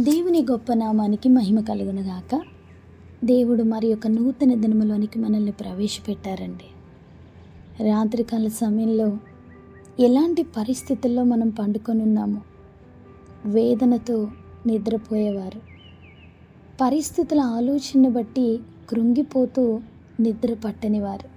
దేవుని గొప్ప నామానికి మహిమ కలుగునుగాక దేవుడు మరి యొక్క నూతన దినములోనికి మనల్ని ప్రవేశపెట్టారండి. రాత్రికాల సమయంలో ఎలాంటి పరిస్థితుల్లో మనం పండుకొని ఉన్నాము వేదనతో నిద్రపోయేవారు. పరిస్థితుల ఆలోచన బట్టి కృంగిపోతూ నిద్ర పట్టనివారు.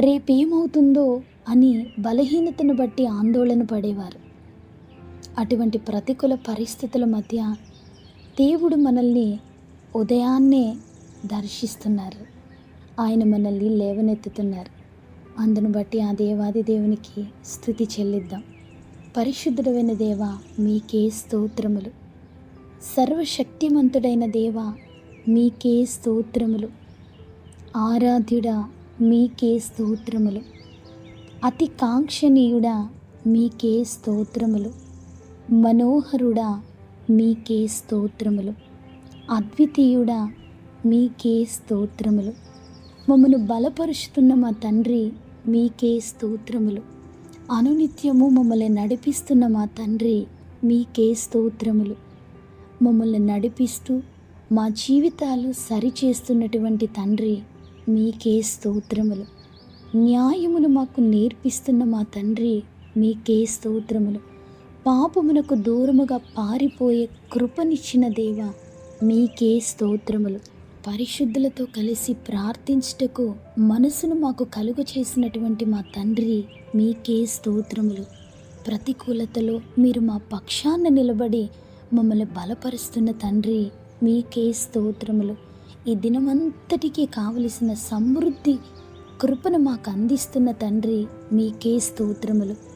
రేపేమవుతుందో అని బలహీనతను బట్టి ఆందోళన పడేవారు. అటువంటి ప్రతికూల పరిస్థితుల మధ్య దేవుడు మనల్ని ఉదయాన్నే దర్శిస్తున్నారు. ఆయన మనల్ని లేవనెత్తుతున్నారు. అందును బట్టి ఆ దేవాది దేవునికి స్థుతి చెల్లిద్దాం. పరిశుద్ధుడైన దేవ మీకే స్తోత్రములు. సర్వశక్తిమంతుడైన దేవ మీకే స్తోత్రములు. ఆరాధ్యుడా మీకే స్తోత్రములు. అతి కాంక్షణీయుడా మీకే స్తోత్రములు. మనోహరుడా మీకే స్తోత్రములు. అద్వితీయుడా మీకే స్తోత్రములు. మమ్మను బలపరుచుతున్న మా తండ్రి మీకే స్తోత్రములు. అనునిత్యము మమ్మల్ని నడిపిస్తున్న మా తండ్రి మీకే స్తోత్రములు. మమ్మల్ని నడిపిస్తూ మా జీవితాలు సరిచేస్తున్నటువంటి తండ్రి మీకే స్తోత్రములు. న్యాయమును మాకు నేర్పిస్తున్న మా తండ్రి మీకే స్తోత్రములు. పాపమునకు దూరముగా పారిపోయే కృపనిచ్చిన దేవ మీకే స్తోత్రములు. పరిశుద్ధులతో కలిసి ప్రార్థించుటకు మనసును మాకు కలుగు చేసినటువంటి మా తండ్రి మీకే స్తోత్రములు. ప్రతికూలతలో మీరు మా పక్షాన నిలబడి మమ్మల్ని బలపరుస్తున్న తండ్రి మీకే స్తోత్రములు. ఈ దినమంతటికీ కావలసిన సమృద్ధి కృపను మాకు అందిస్తున్న తండ్రి మీకే స్తోత్రములు.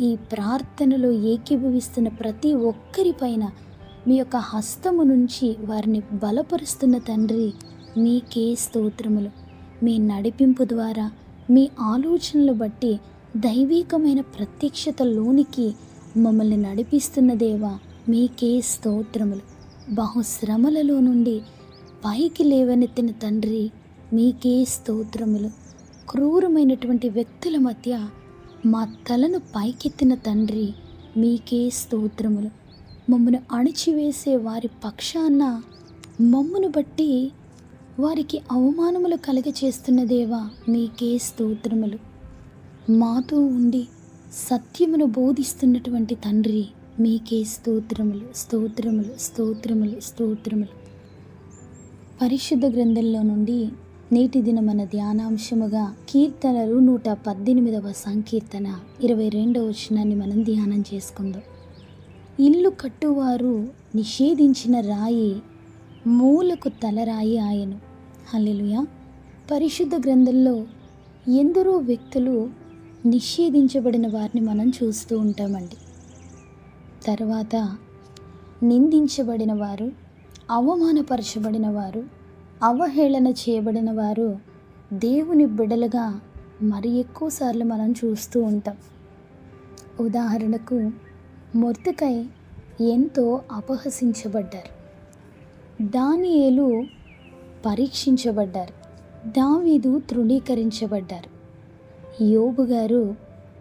ఈ ప్రార్థనలో ఏకీభవిస్తున్న ప్రతి ఒక్కరిపైన మీ యొక్క హస్తము నుంచి వారిని బలపరుస్తున్న తండ్రి మీకే స్తోత్రములు. మీ నడిపింపు ద్వారా మీ ఆలోచనలు బట్టి దైవీకమైన ప్రత్యక్షతలోనికి మమ్మల్ని నడిపిస్తున్న దేవా మీకే స్తోత్రములు. బహుశ్రమలలో నుండి పైకి లేవనెత్తిన తండ్రి మీకే స్తోత్రములు. క్రూరమైనటువంటి వ్యక్తుల మధ్య మా తలను పైకెత్తిన తండ్రి మీకే స్తోత్రములు. మమ్మను అణిచివేసే వారి పక్షాన మమ్మను బట్టి వారికి అవమానములు కలగచేస్తున్న దేవా మీకే స్తోత్రములు. మాతో ఉండి సత్యమును బోధిస్తున్నటువంటి తండ్రి మీకే స్తోత్రములు స్తోత్రములు స్తోత్రములు స్తోత్రములు. పరిశుద్ధ గ్రంథంలో నుండి నేటి దినమన ధ్యానాంశముగా కీర్తనలు నూట పద్దెనిమిదవ సంకీర్తన ఇరవై రెండవ వచనాన్ని మనం ధ్యానం చేసుకుందాం. ఇల్లు కట్టువారు నిషేధించిన రాయి మూలకు తలరాయి ఆయను హల్లెలూయా! పరిశుద్ధ గ్రంథంలో ఎందరో వ్యక్తులు నిషేధించబడిన వారిని మనం చూస్తూ ఉంటామండి. తర్వాత నిందించబడిన వారు అవమానపరచబడిన వారు అవహేళన చేయబడిన వారు దేవుని బిడలుగా మరి ఎక్కువసార్లు మనం చూస్తూ ఉంటాం. ఉదాహరణకు మొర్తుకై ఎంతో అపహసించబడ్డారు. దానియేలు పరీక్షించబడ్డారు. దావీదు తృణీకరించబడ్డారు. యోబు గారు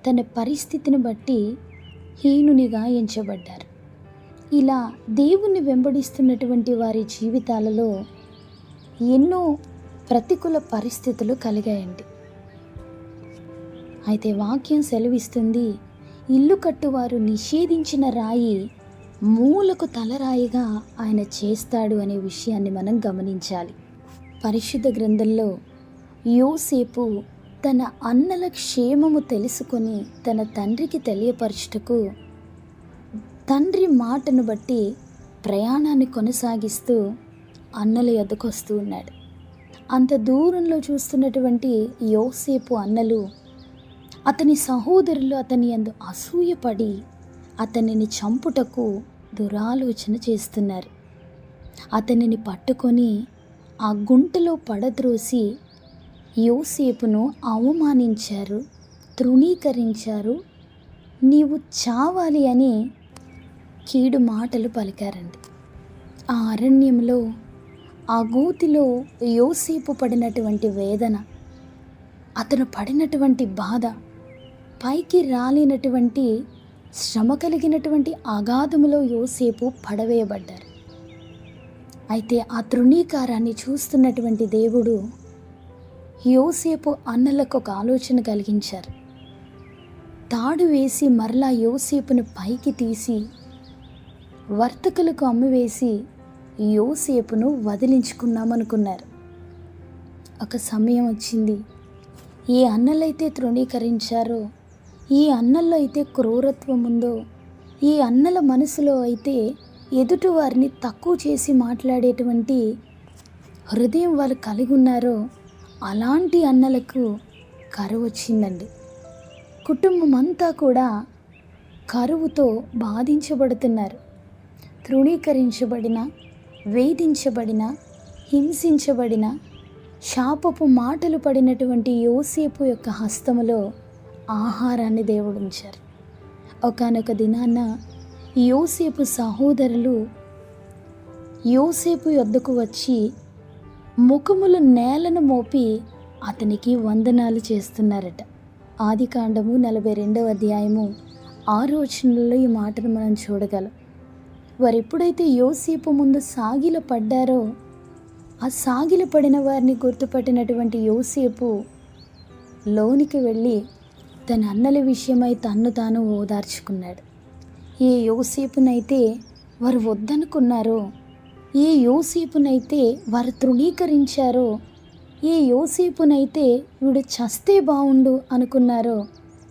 తన పరిస్థితిని బట్టి హీనునిగా ఎంచబడ్డారు. ఇలా దేవుణ్ణి వెంబడిస్తున్నటువంటి వారి జీవితాలలో ఎన్నో ప్రతికూల పరిస్థితులు కలిగాయండి. అయితే వాక్యం సెలవిస్తుంది ఇల్లు కట్టువారు నిషేధించిన రాయి మూలకు తలరాయిగా ఆయన చేస్తాడు అనే విషయాన్ని మనం గమనించాలి. పరిశుద్ధ గ్రంథంలో యోసేపు తన అన్నల క్షేమము తెలుసుకొని తన తండ్రికి తెలియపరచుటకు తండ్రి మాటను బట్టి ప్రయాణాన్ని కొనసాగిస్తూ అన్నల ఎద్దకొస్తూ ఉన్నాడు. అంత దూరంలో చూస్తున్నటువంటి యోసేపు అన్నలు అతని సహోదరులు అతని అందు అసూయపడి అతనిని చంపుటకు దురాలోచన చేస్తున్నారు. అతనిని పట్టుకొని ఆ గుంటలో పడద్రోసి యోసేపును అవమానించారు తృణీకరించారు నీవు చావాలి అని కీడు మాటలు పలికారండి ఆ అరణ్యంలో ఆ గూతిలో యోసేపు పడినటువంటి వేదన అతను పడినటువంటి బాధ పైకి రాలేనటువంటి శ్రమ కలిగినటువంటి అగాధములో యోసేపు పడవేయబడ్డారు. అయితే ఆ తృణీకారాన్ని చూస్తున్నటువంటి దేవుడు యోసేపు అన్నలకు ఒక ఆలోచన కలిగించారు. తాడు వేసి మరలా యోసేపును పైకి తీసి వర్తకులకు అమ్మివేసి యోసేపును వదిలించుకున్నామనుకున్నారు. ఒక సమయం వచ్చింది. ఏ అన్నలైతే తృణీకరించారో ఈ అన్నల్లో అయితే క్రూరత్వం ఉందో ఈ అన్నల మనసులో అయితే ఎదుటి వారిని తక్కువ చేసి మాట్లాడేటువంటి హృదయం వాళ్ళు కలిగి ఉన్నారో అలాంటి అన్నలకు కరువు వచ్చిందండి. కుటుంబం అంతా కూడా కరువుతో బాధించబడుతున్నారు. తృణీకరించబడిన వేధించబడిన హింసించబడిన శాపపు మాటలు పడినటువంటి యోసేపు యొక్క హస్తములో ఆహారాన్ని దేవుడు ఉంచారు. ఒకనొక దినాన యోసేపు సహోదరులు యోసేపు యొద్దకు వచ్చి ముఖములు నేలను మోపి అతనికి వందనాలు చేస్తున్నారట. ఆది కాండము నలభై రెండవ అధ్యాయము ఆరు వచనంలో ఈ మాటను మనం చూడగలం. వారు ఎప్పుడైతే యోసేపు ముందు సాగిల పడ్డారో ఆ సాగిల పడిన వారిని గుర్తుపట్టినటువంటి యోసేపు లోనికి వెళ్ళి తన అన్నల విషయమై తన్ను తాను ఓదార్చుకున్నాడు. ఏ యోసేపునైతే వారు వద్దనుకున్నారో ఏ యోసేపునైతే వారు తృణీకరించారో ఏ యోసేపునైతే వీడు చస్తే బావుండు అనుకున్నారో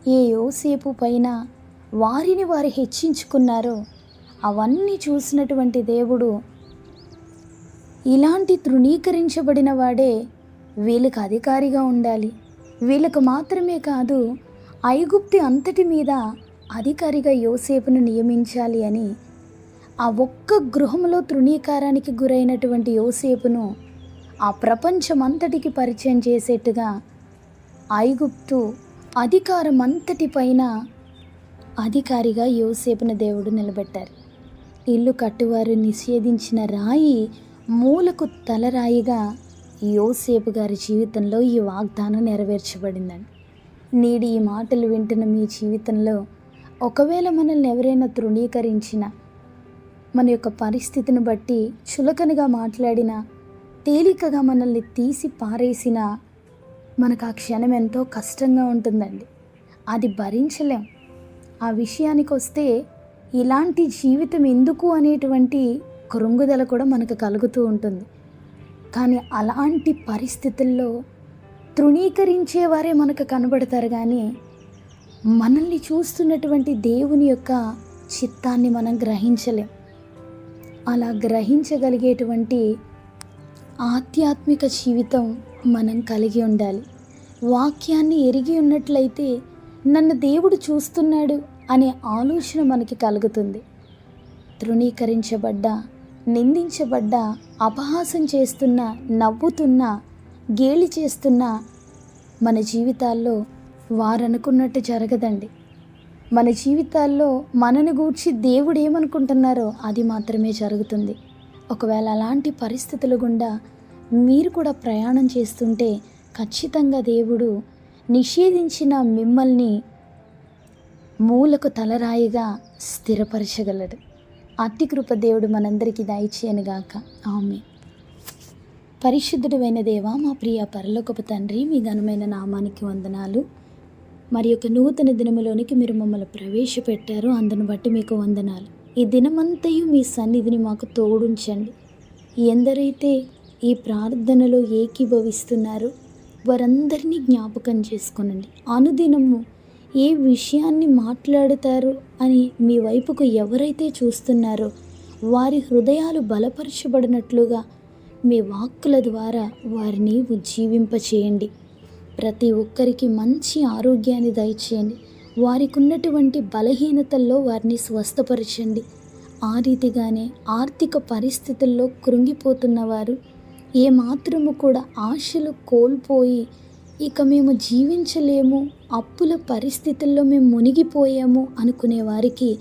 ఏ యోసేపు పైన వారిని వారు హెచ్చించుకున్నారో అవన్నీ చూసినటువంటి దేవుడు ఇలాంటి తృణీకరించబడిన వాడే వీళ్ళకి అధికారిగా ఉండాలి. వీళ్ళకు మాత్రమే కాదు ఐగుప్తి అంతటి మీద అధికారిగా యోసేపును నియమించాలి అని ఆ ఒక్క గృహంలో తృణీకారానికి గురైనటువంటి యోసేపును ఆ ప్రపంచమంతటికి పరిచయం చేసేట్టుగా ఐగుప్తు అధికారం అంతటి పైన అధికారిగా యోసేపును దేవుడు నిలబెట్టారు. ఇల్లు కట్టువారు నిషేధించిన రాయి మూలకు తలరాయిగా యోసేపు గారి జీవితంలో ఈ వాగ్దానం నెరవేర్చబడిందండి. నేడు ఈ మాటలు వింటున్న మీ జీవితంలో ఒకవేళ మనల్ని ఎవరైనా తృణీకరించిన మన యొక్క పరిస్థితిని బట్టి చులకనగా మాట్లాడిన తేలికగా మనల్ని తీసి పారేసిన మనకు ఆ క్షణం ఎంతో కష్టంగా ఉంటుందండి. అది భరించలేం. ఆ విషయానికి వస్తే ఇలాంటి జీవితం ఎందుకు అనేటువంటి కృంగుదల కూడా మనకు కలుగుతూ ఉంటుంది. కానీ అలాంటి పరిస్థితుల్లో తృణీకరించేవారే మనకు కనబడతారు కానీ మనల్ని చూస్తున్నటువంటి దేవుని యొక్క చిత్తాన్ని మనం గ్రహించలేం. అలా గ్రహించగలిగేటువంటి ఆధ్యాత్మిక జీవితం మనం కలిగి ఉండాలి. వాక్యాన్ని ఎరిగి ఉన్నట్లయితే నన్ను దేవుడు చూస్తున్నాడు. అనే ఆలోచన మనకి కలుగుతుంది. తృణీకరించబడ్డ నిందించబడ్డ అపహాసం చేస్తున్న నవ్వుతున్న గేలి చేస్తున్న మన జీవితాల్లో వారనుకున్నట్టు జరగదండి. మన జీవితాల్లో మనని గూర్చి దేవుడు ఏమనుకుంటున్నారో అది మాత్రమే జరుగుతుంది. ఒకవేళ అలాంటి పరిస్థితుల గుండా మీరు కూడా ప్రయాణం చేస్తుంటే ఖచ్చితంగా దేవుడు నిషేధించిన మిమ్మల్ని మూలకు తలరాయిగా స్థిరపరచగలడు. అతి కృప దేవుడు మనందరికీ దయచేయనుగాక. ఆమె పరిశుద్ధుడైన దేవా మా ప్రియ పరలోకపు తండ్రి మీ ఘనమైన నామానికి వందనాలు. మరి యొక్క నూతన దినములోనికి మీరు మమ్మల్ని ప్రవేశపెట్టారు. అందును బట్టి మీకు వందనాలు. ఈ దినమంతయు మీ సన్నిధిని మాకు తోడుంచండి. ఎందరైతే ఈ ప్రార్థనలో ఏకీభవిస్తున్నారో వారందరినీ జ్ఞాపకం చేసుకునండి. అనుదినము ఏ విషయాన్ని మాట్లాడుతారు అని మీ వైపుకు ఎవరైతే చూస్తున్నారో వారి హృదయాలు బలపరచబడినట్లుగా మీ వాక్కుల ద్వారా వారిని ఉజ్జీవింపచేయండి ప్రతి ఒక్కరికి మంచి ఆరోగ్యాన్ని దయచేయండి. వారికి ఉన్నటువంటి బలహీనతల్లో వారిని స్వస్థపరచండి. ఆ రీతిగానే ఆర్థిక పరిస్థితుల్లో కృంగిపోతున్న వారు ఏమాత్రము కూడా ఆశలు కోల్పోయి ఇక మేము జీవించలేము అప్పుల పరిస్థితుల్లో మేము మునిగిపోయాము అనుకునే వారికి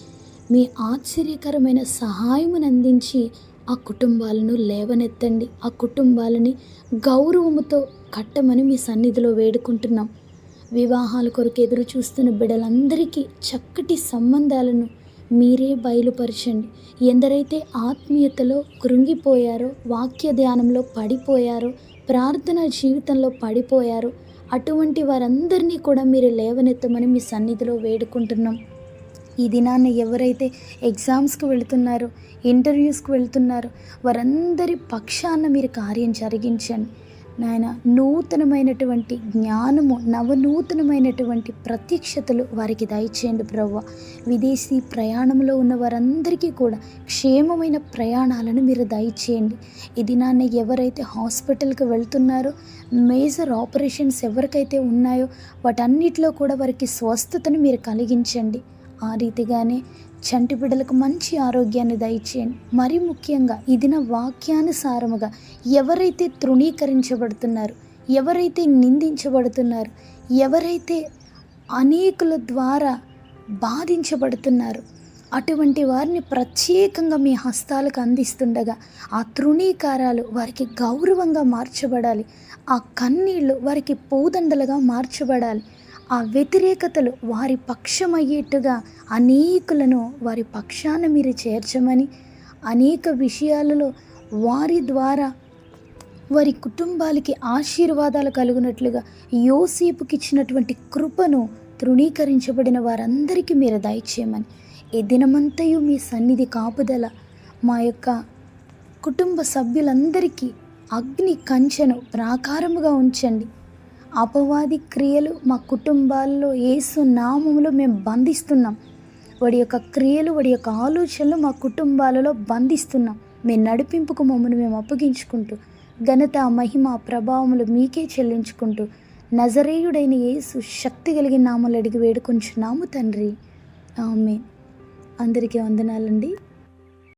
మీ ఆశ్చర్యకరమైన సహాయమును అందించి ఆ కుటుంబాలను లేవనెత్తండి. ఆ కుటుంబాలని గౌరవముతో కట్టమని మీ సన్నిధిలో వేడుకుంటున్నాం. వివాహాల కొరకు ఎదురు చూస్తున్న బిడ్డలందరికీ చక్కటి సంబంధాలను మీరే బయలుపరచండి. ఎందరైతే ఆత్మీయతలో కృంగిపోయారో వాక్య ధ్యానంలో పడిపోయారో ప్రార్థన జీవితంలో పడిపోయారో అటువంటి వారందరినీ కూడా మీరు లేవనెత్తమని మీ సన్నిధిలో వేడుకుంటున్నాం. ఈ దినాన్ని ఎవరైతే ఎగ్జామ్స్కి వెళుతున్నారో ఇంటర్వ్యూస్కి వెళ్తున్నారో వారందరి పక్షాన మీరు కార్యం జరిగించండి. నాయన నూతనమైనటువంటి జ్ఞానము నవనూతనమైనటువంటి ప్రత్యక్షతలు వారికి దయచేయండి ప్రవ్వ విదేశీ ప్రయాణంలో ఉన్న వారందరికీ కూడా క్షేమమైన ప్రయాణాలను మీరు దయచేయండి. ఈ నాన్న ఎవరైతే హాస్పిటల్కి వెళ్తున్నారో మేజర్ ఆపరేషన్స్ ఎవరికైతే ఉన్నాయో వాటన్నిటిలో కూడా వారికి స్వస్థతను మీరు కలిగించండి. ఆ రీతిగానే చంటి బిడ్డలకు మంచి ఆరోగ్యాన్ని దయచేయండి మరి ముఖ్యంగా ఇది నా వాక్యానుసారముగా ఎవరైతే తృణీకరించబడుతున్నారు ఎవరైతే నిందించబడుతున్నారు ఎవరైతే అనేకుల ద్వారా బాధించబడుతున్నారు అటువంటి వారిని ప్రత్యేకంగా మీ హస్తాలకు అందిస్తుండగా ఆ తృణీకారాలు వారికి గౌరవంగా మార్చబడాలి. ఆ కన్నీళ్ళు వారికి పూదండలుగా మార్చబడాలి. ఆ వ్యతిరేకతలు వారి పక్షమయ్యేట్టుగా అనేకులను వారి పక్షాన మీరు చేర్చమని అనేక విషయాలలో వారి ద్వారా వారి కుటుంబాలకి ఆశీర్వాదాలు కలుగునట్లుగా యోసేపుకి ఇచ్చినటువంటి కృపను తృణీకరించబడిన వారందరికీ మీరు దయచేయమని. ఈ దినమంతయు మీ సన్నిధి కాపుదల మా యొక్క కుటుంబ సభ్యులందరికీ అగ్ని కంచెను ప్రాకారముగా ఉంచండి. అపవాది క్రియలు మా కుటుంబాల్లో ఏసు నామములో మేము బంధిస్తున్నాం. వాడి యొక్క క్రియలు వాడి యొక్క ఆలోచనలు మా కుటుంబాలలో బంధిస్తున్నాం. మీ నడిపింపుకు మమ్మల్ని మేము అప్పగించుకుంటూ ఘనత మహిమ ప్రభావములు మీకే చెల్లించుకుంటూ నజరేయుడైన యేసు శక్తి కలిగిన నామలు అడిగి వేడుకొంచున్నాము తండ్రి. ఆమె అందరికీ వందనాలండి.